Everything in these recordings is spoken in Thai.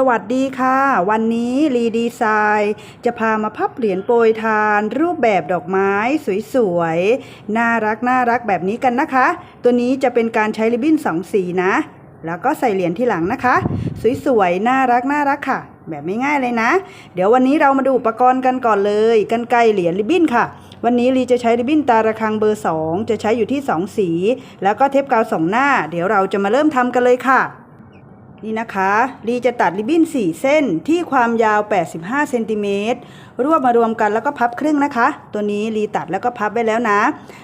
สวัสดีค่ะ วันนี้รีดีไซน์จะพามาพับเหรียญโปรยทาน รูปแบบดอกไม้สวยๆ น่ารักน่ารักแบบนี้กันนะคะ ตัวนี้จะเป็นการใช้ริบบิ้นสองสีนะ แล้วก็ใส่เหรียญที่หลังนะคะ สวยๆ น่ารักน่ารักค่ะ แบบไม่ง่ายเลยนะ เดี๋ยววันนี้เรามาดูอุปกรณ์กันก่อนเลยกันไกรเหรียญริบบิ้นค่ะ วันนี้ลีจะใช้ริบบิ้นตาระคังเบอร์ 2 จะใช้อยู่ที่ 2 สี แล้วก็เทปกาวสองหน้า เดี๋ยวเราจะมาเริ่มทำกันเลยค่ะ นี่นะคะลีจะตัดริบบิ้น 4 เส้นที่ความยาว 85เซนติเมตรรวบมารวมกันแล้วก็พับครึ่งนะคะ ตัวนี้ลีตัดแล้วก็พับไว้แล้วนะ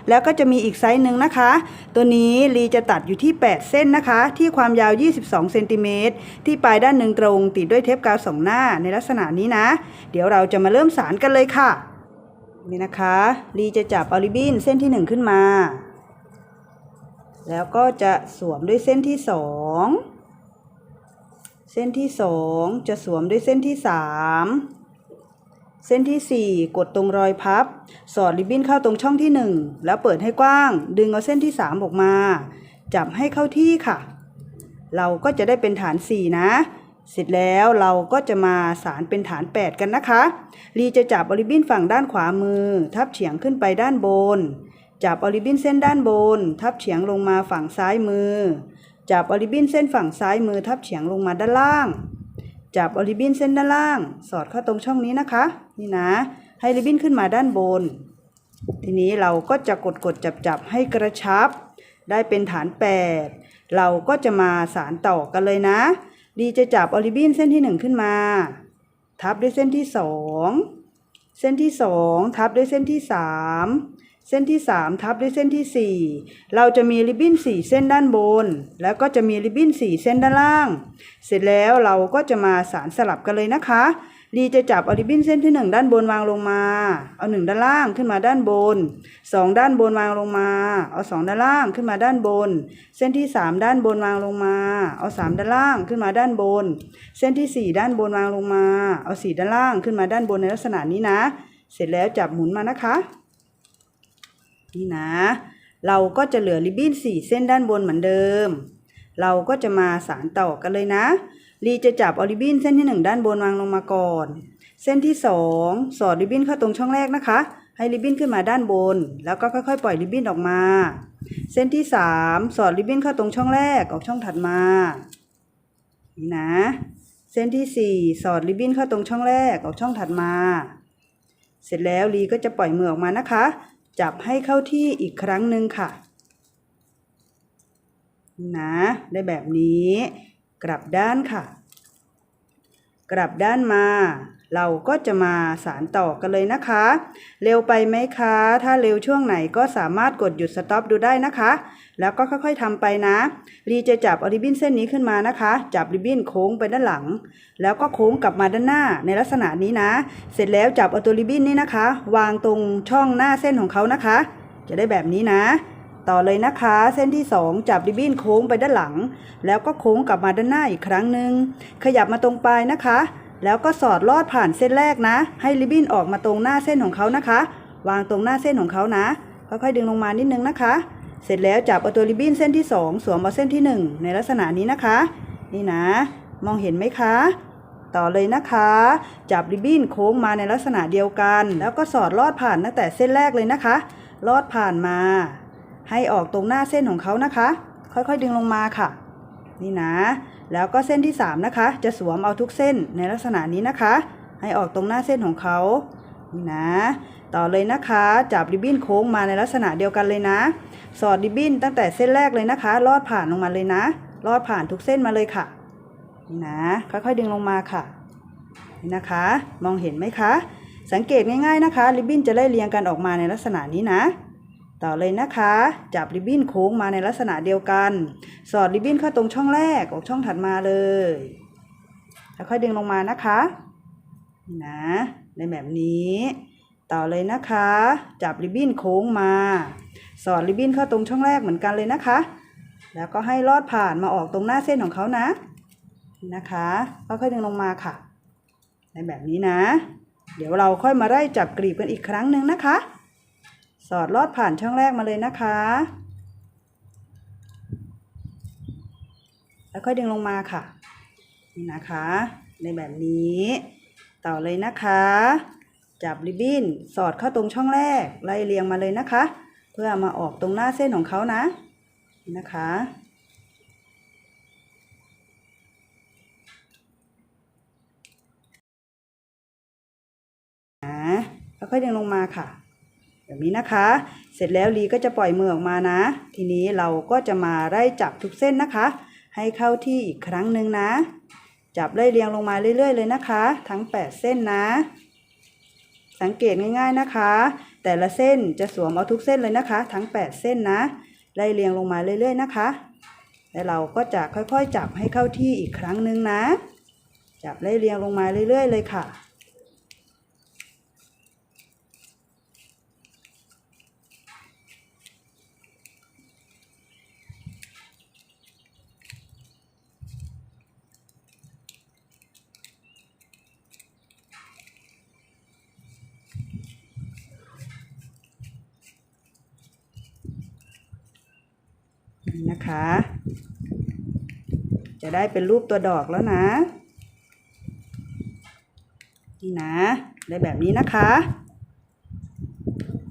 แล้วก็จะมีอีกไซส์หนึ่งนะคะ ตัวนี้ลีจะตัดอยู่ที่ 8 เส้นนะคะ ที่ความยาว 22เซนติเมตรที่ปลายด้านหนึ่งตรง ติดด้วยเทปกาวสองหน้าในลักษณะนี้นะ เดี๋ยวเราจะมาเริ่มสารกันเลยค่ะ นี่นะคะลีจะจับเอาริบบิ้นเส้นที่ 1 ขึ้นมา แล้วก็จะสวมด้วยเส้นที่ 2 เส้นที่2จะสวมด้วยเส้นที่3เส้นที่ 4 กดตรงรอยพับ สอดริบบิ้นเข้าตรงช่องที่ 1 แล้วเปิดให้กว้าง ดึงเอาเส้นที่ 3 ออกมา จับให้เข้าที่ค่ะ เราก็จะได้เป็นฐาน 4 นะ เสร็จแล้วเราก็จะมาสารเป็นฐาน 8 กันนะคะลีจะจับอริบบิ้นฝั่งด้านขวามือ ทับเฉียงขึ้นไปด้านบน จับอริบบิ้นเส้นด้านบน ทับเฉียงลงมาฝั่งซ้ายมือ จับอริบินเส้นฝั่งซ้ายมือทับเฉียงลงมาด้านล่าง จับอริบินเส้นด้านล่าง สอดเข้าตรงช่องนี้นะคะ นี่นะ ให้ริบบิ้นขึ้นมาด้านบน ทีนี้เราก็จะกดกดจับจับให้กระชับ ได้เป็นฐาน 8 เราก็จะมาสารต่อกันเลยนะ ดีจะจับอริบินเส้นที่ 1 ขึ้นมา ทับด้วยเส้นที่ 2 เส้นที่ 2 ทับด้วยเส้นที่ 3 เส้นที่ 3 ทับด้วยเส้นที่ 4 เราจะมีริบบิ้น 4 เส้นด้านบน แล้วก็จะมีริบบิ้น 4 เส้นด้านล่าง เสร็จแล้วเราก็จะมาสารสลับกันเลยนะคะลีจะจับเอาริบบิ้นเส้นที่ 1 ด้านบนวางลงมา เอา 1 ด้านล่างขึ้นมาด้านบน 2 ด้านบนวางลงมา เอา 2 ด้านล่างขึ้นมาด้านบน เส้นที่ 3 ด้านบนวางลงมา เอา 3 ด้านล่างขึ้นมาด้านบน เส้นที่ 4 ด้านบนวางลงมา เอา 4 ด้านล่างขึ้นมาด้านบนในลักษณะนี้นะ เสร็จแล้วจับหมุนมานะคะ นี่นะ เราก็จะเหลือริบบิ้น4เส้นด้านบนเหมือนเดิม เราก็จะมาสารต่อกันเลยนะลีจะจับเอาริบบิ้นเส้นที่ 1 ด้านบนวางลงมาก่อน เส้นที่ 2 สอดริบบิ้นเข้าตรงช่องแรกนะคะ ให้ริบบิ้นขึ้นมาด้านบน แล้วก็ค่อย ๆ ปล่อยริบบิ้นออกมา เส้นที่ 3 สอดริบบิ้นเข้าตรงช่องแรกออกช่องถัดมา นี่นะ เส้นที่ 4 สอดริบบิ้นเข้าตรงช่องแรกออกช่องถัดมา เสร็จแล้วลีก็จะปล่อยมือออกมานะคะ จับให้เข้าที่อีกครั้งหนึ่งค่ะ นะ ได้แบบนี้ กลับด้านค่ะ กลับด้านมา เราก็จะมาสารต่อกันเลยนะคะ เร็วไปไหมคะ ถ้าเร็วช่วงไหนก็สามารถกดหยุดสต็อปดูได้นะคะ แล้วก็ค่อยๆทำไปนะรีจะจับอริบบิ้นเส้นนี้ขึ้นมานะคะ จับริบบิ้นโค้งไปด้านหลัง แล้วก็โค้งกลับมาด้านหน้าในลักษณะนี้นะ เสร็จแล้วจับเอาตัวริบบิ้นนี้นะคะ วางตรงช่องหน้าเส้นของเขานะคะ จะได้แบบนี้นะต่อเลยนะคะ เส้นที่ 2 จับริบบิ้นโค้งไปด้านหลัง แล้วก็โค้งกลับมาด้านหน้าอีกครั้งหนึ่งขยับมาตรงปลายนะคะ แล้วก็สอดลอดผ่านเส้นแรกนะ ให้ริบบิ้นออกมาตรงหน้าเส้นของเขานะคะ วางตรงหน้าเส้นของเขานะ ค่อยๆดึงลงมานิดนึงนะคะ เสร็จแล้วจับเอาตัวริบบิ้นเส้นที่ 2 สวมเอาเส้นที่ 1 ในลักษณะนี้นะคะ นี่นะ มองเห็นไหมคะ ต่อเลยนะคะ จับริบบิ้นโค้งมาในลักษณะเดียวกัน แล้วก็สอดลอดผ่านตั้งแต่เส้นแรกเลยนะคะ ลอดผ่านมา ให้ออกตรงหน้าเส้นของเขานะคะ ค่อยๆดึงลงมาค่ะ นี่นะ แล้วก็เส้นที่ 3 นะคะ จะสวมเอาทุกเส้นในลักษณะนี้นะคะ ให้ออกตรงหน้าเส้นของเขานี่นะ ต่อเลยนะคะ จับริบบิ้นโค้งมาในลักษณะเดียวกันเลยนะ สอดริบบิ้นตั้งแต่เส้นแรกเลยนะคะ ลอดผ่านลงมาเลยนะ ลอดผ่านทุกเส้นมาเลยค่ะ นี่นะ ค่อยๆดึงลงมาค่ะ นี่นะคะ มองเห็นไหมคะ สังเกตง่ายๆนะคะ ริบบิ้นจะไล่เรียงกันออกมาในลักษณะนี้นะ ต่อเลยนะคะ จับริบบิ้นโค้งมาในลักษณะเดียวกัน สอดริบบิ้นเข้าตรงช่องแรกออกช่องถัดมาเลย แล้วค่อยดึงลงมานะคะนะในแบบนี้ ต่อเลยนะคะ จับริบบิ้นโค้งมา สอดริบบิ้นเข้าตรงช่องแรกเหมือนกันเลยนะคะ แล้วก็ให้ลอดผ่านมาออกตรงหน้าเส้นของเขานะนี่นะคะค่อยๆดึงลงมาค่ะ ในแบบนี้นะ เดี๋ยวเราค่อยมาไล่จับกลีบกันอีกครั้งหนึ่งนะคะ สอดลอดผ่านช่องแรกมาเลยนะคะ แล้วค่อยดึงลงมาค่ะ นี่นะคะ ในแบบนี้ ต่อเลยนะคะ จับริบบิ้นสอดเข้าตรงช่องแรก ไล่เรียงมาเลยนะคะ เพื่อมาออกตรงหน้าเส้นของเขานะ นะคะนะค่อยดึงลงมาค่ะ แบบนี้นะคะ เสร็จแล้วลีก็จะปล่อยมือออกมานะ ทีนี้เราก็จะมาไล่จับทุกเส้นนะคะ ให้เข้าที่อีกครั้งหนึ่งนะ จับไล่เรียงลงมาเรื่อย ๆ เลยนะคะ ทั้ง 8 เส้นนะ สังเกตง่ายๆนะคะ แต่ละเส้นจะสวมเอาทุกเส้นเลยนะคะ ทั้ง 8 เส้นนะ ไล่เรียงลงมาเรื่อย ๆ นะคะ แล้วเราก็จะค่อยๆ จับให้เข้าที่อีกครั้งหนึ่งนะ จับไล่เรียงลงมาเรื่อย ๆ เลยค่ะ นะคะ จะได้เป็นรูปตัวดอกแล้วนะ นี่นะ ได้แบบนี้นะคะ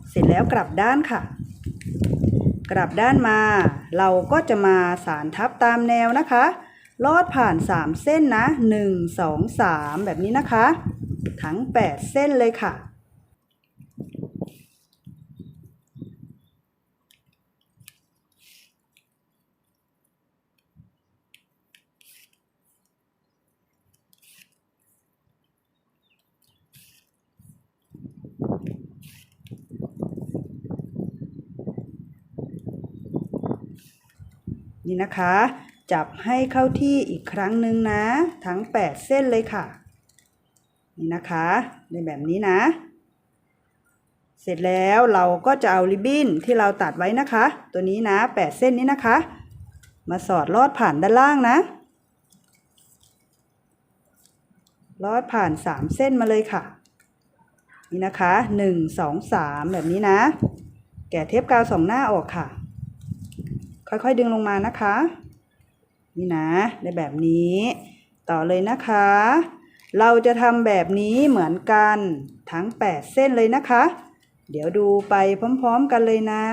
เสร็จแล้วกลับด้านค่ะ กลับด้านมา เราก็จะมาสารทับตามแนวนะคะ ลอดผ่าน 3 เส้นนะ 1 2 3 แบบนี้นะคะ ทั้ง 8 เส้นเลยค่ะ นี่นะคะ จับให้เข้าที่อีกครั้งหนึ่งนะ ทั้ง 8 เส้นเลยค่ะ นี่นะคะในแบบนี้นะ เสร็จแล้วเราก็จะเอาริบบิ้นที่เราตัดไว้นะคะ ตัวนี้นะ 8 เส้นนี้นะคะ มาสอดลอดผ่านด้านล่างนะ ลอดผ่าน 3 เส้นมาเลยค่ะ นี่นะคะ 1 2 3 แบบนี้นะ แกะเทปกาวสองหน้าออกค่ะ ค่อยๆ ดึงลงมานะคะ นี่นะในแบบนี้ ต่อเลยนะคะ เราจะทำแบบนี้เหมือนกันทั้ง 8 เส้นเลยนะคะ เดี๋ยวดูไปพร้อมๆกันเลยนะ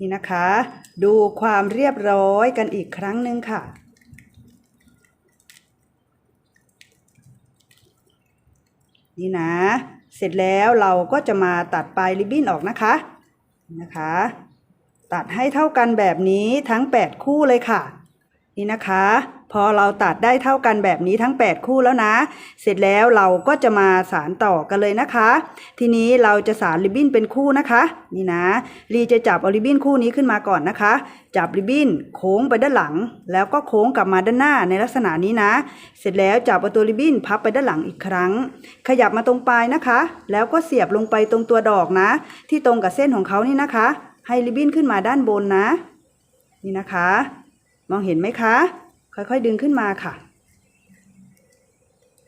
นี่นะคะ ดูความเรียบร้อยกันอีกครั้งหนึ่งค่ะ นี่นะ เสร็จแล้วเราก็จะมาตัดปลายริบบิ้นออกนะคะนะคะ ตัดให้เท่ากันแบบนี้ทั้ง 8 คู่เลยค่ะ นี่นะคะ พอเราตัดได้เท่ากันแบบนี้ทั้ง 8 คู่แล้วนะ เสร็จแล้วเราก็จะมาสารต่อกันเลยนะคะ ทีนี้เราจะสารริบบิ้นเป็นคู่นะคะ นี่นะลีจะจับเอาริบบิ้นคู่นี้ขึ้นมาก่อนนะคะ จับริบบิ้นโค้งไปด้านหลัง แล้วก็โค้งกลับมาด้านหน้าในลักษณะนี้นะ เสร็จแล้วจับเอาตัวริบบิ้นพับไปด้านหลังอีกครั้ง ขยับมาตรงปลายนะคะ แล้วก็เสียบลงไปตรงตัวดอกนะ ที่ตรงกับเส้นของเขานี่นะคะ ให้ริบบิ้นขึ้นมาด้านบนนะ นี่นะคะ มองเห็นไหมคะ ค่อยๆดึงขึ้นมาค่ะ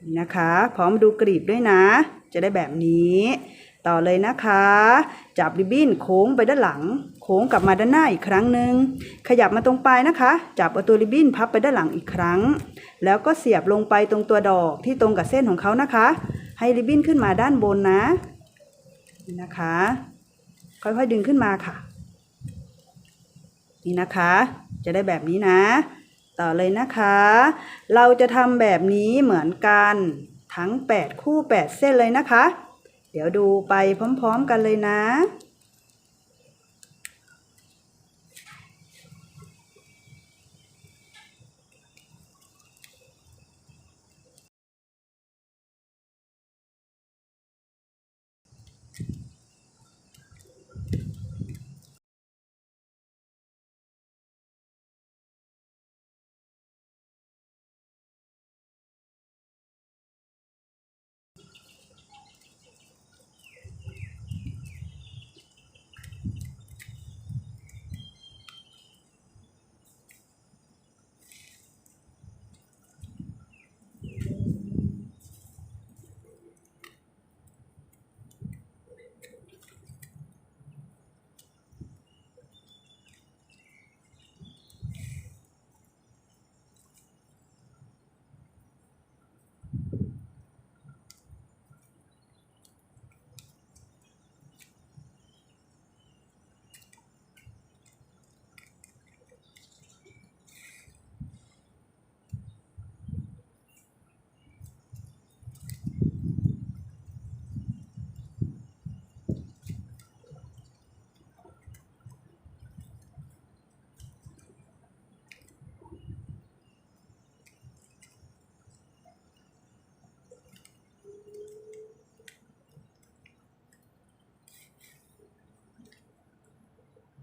นี่นะคะ พร้อมดูกรีบด้วยนะ จะได้แบบนี้ ต่อเลยนะคะ จับริบบิ้นโค้งไปด้านหลัง โค้งกลับมาด้านหน้าอีกครั้งหนึ่งขยับมาตรงปลายนะคะ จับเอาตัวริบบิ้นพับไปด้านหลังอีกครั้ง แล้วก็เสียบลงไปตรงตัวดอกที่ตรงกับเส้นของเขานะคะ ให้ริบบิ้นขึ้นมาด้านบนนะนี่นะคะ ค่อยๆดึงขึ้นมาค่ะ นี่นะคะ จะได้แบบนี้นะ ต่อเลยนะคะ เราจะทำแบบนี้เหมือนกันทั้ง 8 คู่ 8 เส้นเลยนะคะ เดี๋ยวดูไปพร้อม ๆ กันเลยนะ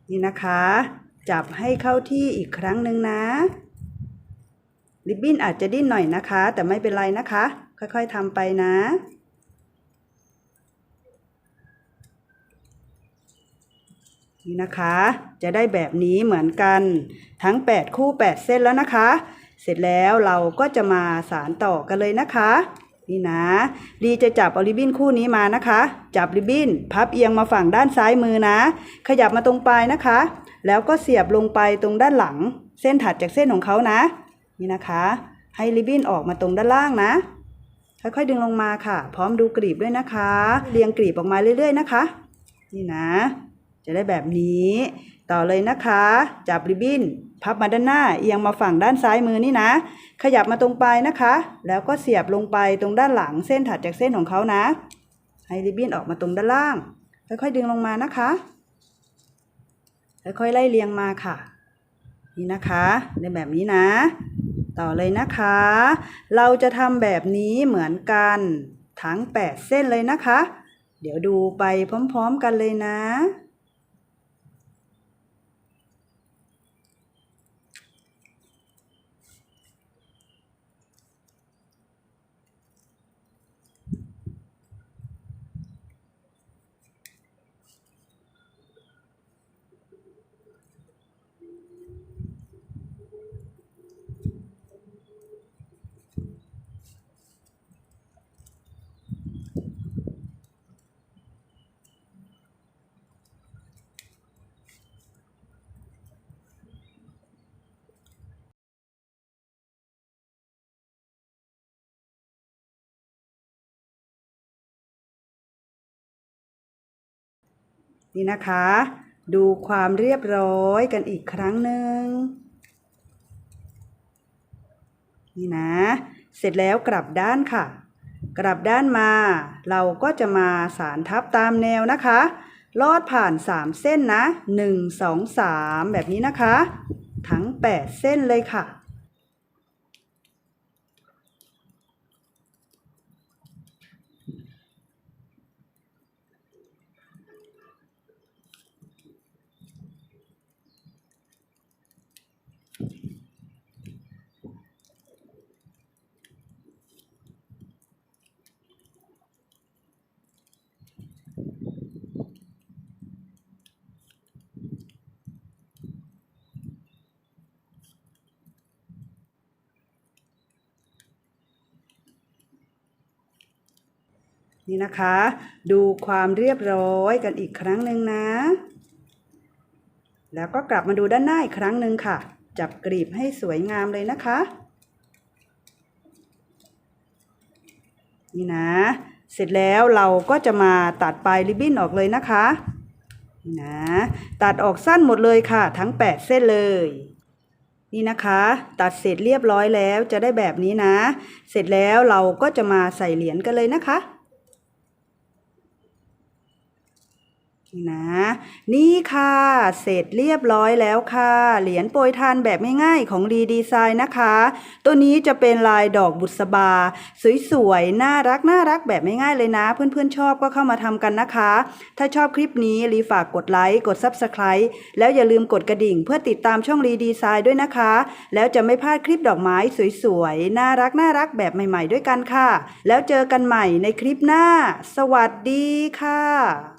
นี่นะคะ จับให้เข้าที่อีกครั้งหนึ่งนะ ริบบิ้นอาจจะดิ้นหน่อยนะคะ แต่ไม่เป็นไรนะคะ ค่อยๆทำไปนะนี่นะคะ จะได้แบบนี้เหมือนกันทั้ง 8 คู่ 8 เส้นแล้วนะคะ เสร็จแล้วเราก็จะมาสารต่อกันเลยนะคะ นี่นะดีจะจับเอาริบบิ้นคู่นี้มานะคะ จับริบบิ้น พับเอียงมาฝั่งด้านซ้ายมือนะ ขยับมาตรงปลายนะคะ แล้วก็เสียบลงไปตรงด้านหลัง เส้นถัดจากเส้นของเขานะ นี่นะคะ ให้ริบบิ้นออกมาตรงด้านล่างนะค่อยๆดึงลงมาค่ะ พร้อมดูกรีบด้วยนะคะ เรียงกรีบออกมาเรื่อย ๆ นะคะ นี่นะ จะได้แบบนี้ ต่อเลยนะคะ จับริบบิ้น พับมาด้านหน้า เอียงมาฝั่งด้านซ้ายมือนี่นะ ขยับมาตรงปลายนะคะ แล้วก็เสียบลงไปตรงด้านหลังเส้นถัดจากเส้นของเขานะ ให้ริบบิ้นออกมาตรงด้านล่าง ค่อยๆดึงลงมานะคะ ค่อยๆไล่เรียงมาค่ะ นี่นะคะในแบบนี้นะ ต่อเลยนะคะ เราจะทำแบบนี้เหมือนกันทั้ง 8 เส้นเลยนะคะ เดี๋ยวดูไปพร้อม ๆ กันเลยนะ นี่นะคะ ดูความเรียบร้อยกันอีกครั้งหนึ่งนี่นะ เสร็จแล้วกลับด้านค่ะ กลับด้านมา เราก็จะมาสารทับตามแนวนะคะ ลอดผ่าน 3 เส้นนะ 1 2 3 แบบนี้นะคะ ทั้ง 8 เส้นเลยค่ะ นี่นะคะ ดูความเรียบร้อยกันอีกครั้งหนึ่งนะ แล้วก็กลับมาดูด้านหน้าอีกครั้งหนึ่งค่ะ จับกรีบให้สวยงามเลยนะคะ นี่นะ เสร็จแล้วเราก็จะมาตัดปลายริบบิ้นออกเลยนะคะนี่นะ ตัดออกสั้นหมดเลยค่ะ ทั้ง 8 เส้นเลยนี่นะคะ ตัดเสร็จเรียบร้อยแล้วจะได้แบบนี้นะ เสร็จแล้วเราก็จะมาใส่เหรียญกันเลยนะคะ นี่นะ นี่ค่ะ เสร็จเรียบร้อยแล้วค่ะ เหรียญโปรยทานแบบง่ายๆของรีดีไซน์นะคะ ตัวนี้จะเป็นลายดอกบุษบา สวยๆ น่ารักน่ารักแบบง่ายๆเลยนะ เพื่อนๆชอบก็เข้ามาทำกันนะคะ ถ้าชอบคลิปนี้รีฝากกดไลค์ กด Subscribe แล้วอย่าลืมกดกระดิ่ง เพื่อติดตามช่องรีดีไซน์ด้วยนะคะ แล้วจะไม่พลาดคลิปดอกไม้สวยๆ น่ารักน่ารักแบบใหม่ๆ ด้วยกันค่ะ แล้วเจอกันใหม่ในคลิปหน้า สวัสดีค่ะ